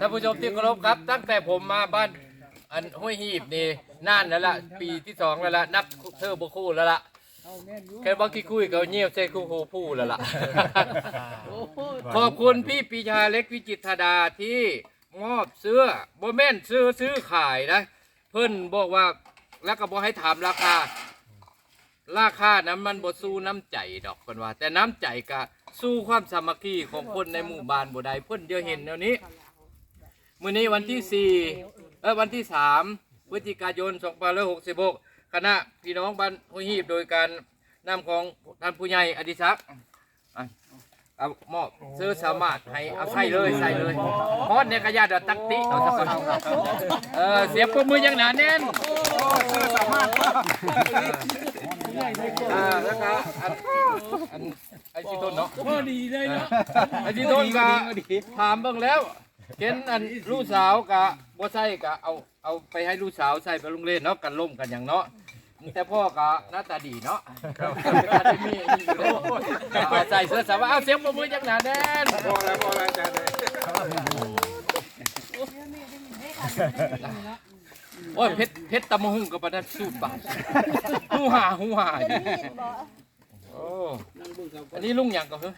ท่านผู้ชมที่เคารพครับ ตั้งแต่ผมมาบ้านอันห้วยหีบนี่นานแล้วล่ะปีที่สองแล้วล่ะนับเธอบุคู่แล้วล่ะแค่ว่าขี้คุยก็เงียบใส่คู่โคผู้แล้วล่ะ ขอบคุณพี่ปีชาเล็กวิจิตรธาดาที่มอบเสื้อโบแม่นซื้อซื้อขายนะ เพิ่นบอกว่าแล้วก็บอกให้ถามราคา ราคานั้นมันบ่สู้น้ำใจดอกเพิ่นว่า แต่น้ำใจก็สู้ความสามัคคีของคนในหมู่บ้านบ่ได้เพิ่นเดียวเห็นแนวนี้ มื้อนี้วันที่สี่เออวันที่สามพฤศจิกายน2566คณะพี่น้องบ้านห้วยหีบโดยการนำของท่านผู้ใหญ่อดิศักดิ์อะเอาหมอบซื้อสามารถให้เอาใส่เลยใส่เลยฮอดในกระยาดอกตักติเอาสักคนเออเสียบปรบมืออย่างหนาแน่นเสื้อ่าแล้วก็อันอันไอ้ชิโตนเนาะ พอดีเลยเนาะ ไอ้ชิโตนก็ถามเบิ่งแล้ว เห็นอันลูกสาวกะบ่ใส่กะเอาเอาไปให้ลูกสาวใส่ไปโรงเรียนเนาะกันล่มกันอย่างเนาะแต่พ่อกะหน้าตาดีเนาะครับมีอยู่แล้วเอาใส่เสื้อสาวเอาเสียงปรบมือจังหนาแน่นพอแล้วพอแล้วจ้าเลยโอ้ยเพชรเพชรตะมะฮุ่งกับปะนันสูตรบาทหูหาหูหาอยู่โอ้อันนี้ลุงหยังก็เฮ้ย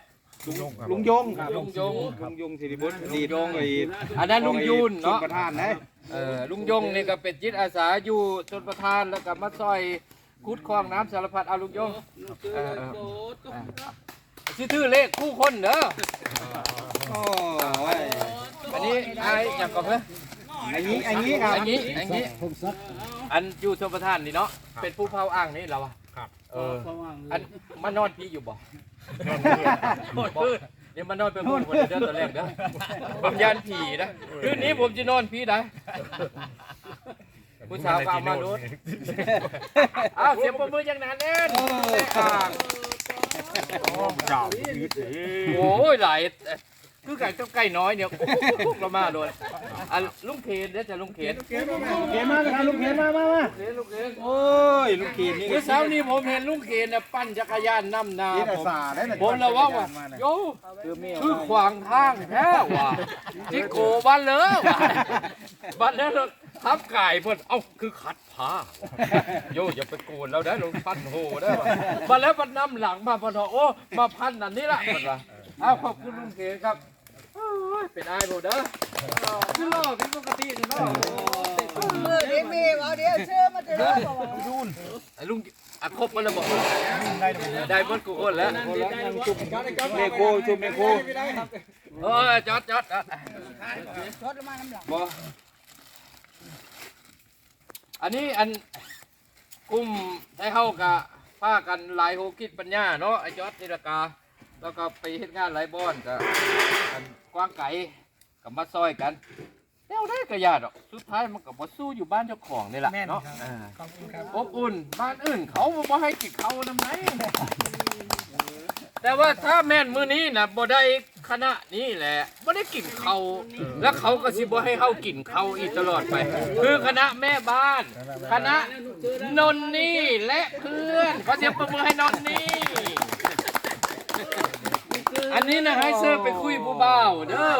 ลุงยงครับลุงยงลุงยงสิริบุตรดีดงไอ้อันนั้นลุงยูนชนเนาะประธานนะเออลุงยงนี่ก็เป็นจิตอาสาอยู่ชนประทานแล้วก็มาซอยคุดคลองน้ำสารพัดเอาลุงยงเออเออเออชื่อชื่อเลขคู่คนเด้อโอ้ยอันนี้ไอ้หยังก็เฮ้ยอันนี้อันนี้ครับอันนี้อันนี้อันอยู่ชนประทานนี่เนาะเป็นผู้เผาอ่างนี่เราอะครับ เอออันมานอนพี่อยู่บ่โคตรพืชเดี๋ยวมานอนเป็นหมู่คนเด้อตัวแรกเด้อผมยานผีนะคืนนี้ผมจะนอนพี่นะผู้สาวก็เอามาโดดอ้าวเสียงปรบมืออย่างหนั้นแน่นแต่อ่างเจ้าโอ้ยหลาย คือไก่ต้องไก่น้อยเนี่ยกุ๊กเรามาโดนอะลุงเคนเด้อจะลุงเคนเขียนมาครับลุงเขียนมามามาเคนลุงเคนโอ้ยลุงเขียนนี่เมื่อเช้านี้ผมเห็นลุงเคนน่ะปั้นจักรยานน้ำหนานี่ผแต่มสาได้นะผมระวังว่าโยคือเมียคือขวางทางแท้ว่ะจิโกบ้านเลยว่ะบ้านนั้นทับไก่เพิ่นเอ้าคือขัดผ้าโยอย่าไปโกนแล้วได้ลงพันโหได้ว่ะมาแล้วมันนำหลังมาพอโอ้มาพันนั่นนี่ละมันว่ะอ้าวขอบคุณลุงเกศครับ โอ้ยเป็นไอ้โบเด้อคือล่อพี่ปกตินี่เนาะมือนี้มีเอาเดี๋ยวเชื่อมาเจอแล้วบอกว่าไอ้ลุงอะครบมันแล้วบอกได้เบิดกูคนแล้วเมโคชุมเมโคเออจอดจอดจอดมาน้ำหลังบออันนี้อันกลุ่มให้เฮากะพากันลายโฮกิดปัญญาเนาะไอ้จอดนิรกา แล้วก็ไปเฮ็ดงานหลายบ้อนกะอันกว้างไก่กับมาซอยกันแล้วได้กระยาดอกสุดท้ายมันก็บ่สู้อยู่บ้านเจ้าของนี่แหละเนาะอ่าอบอุ่นบ้านอื่นเขาบ่ให้กินเขานำไหนแต่ว่าถ้าแม่นมื้อนี้น่ะบ่ได้คณะนี้แหละบ่ได้กินเขาวแล้วเขาก็สิบ่ให้เฮากินเขาวอีกตลอดไป คือคณะแม่บ้าน คณะนนนี่และเพื่อนขอเสียงปรบมือให้นนนี่ อั นะให้เซอร์ไปคุยผู้บ่าวเด้อ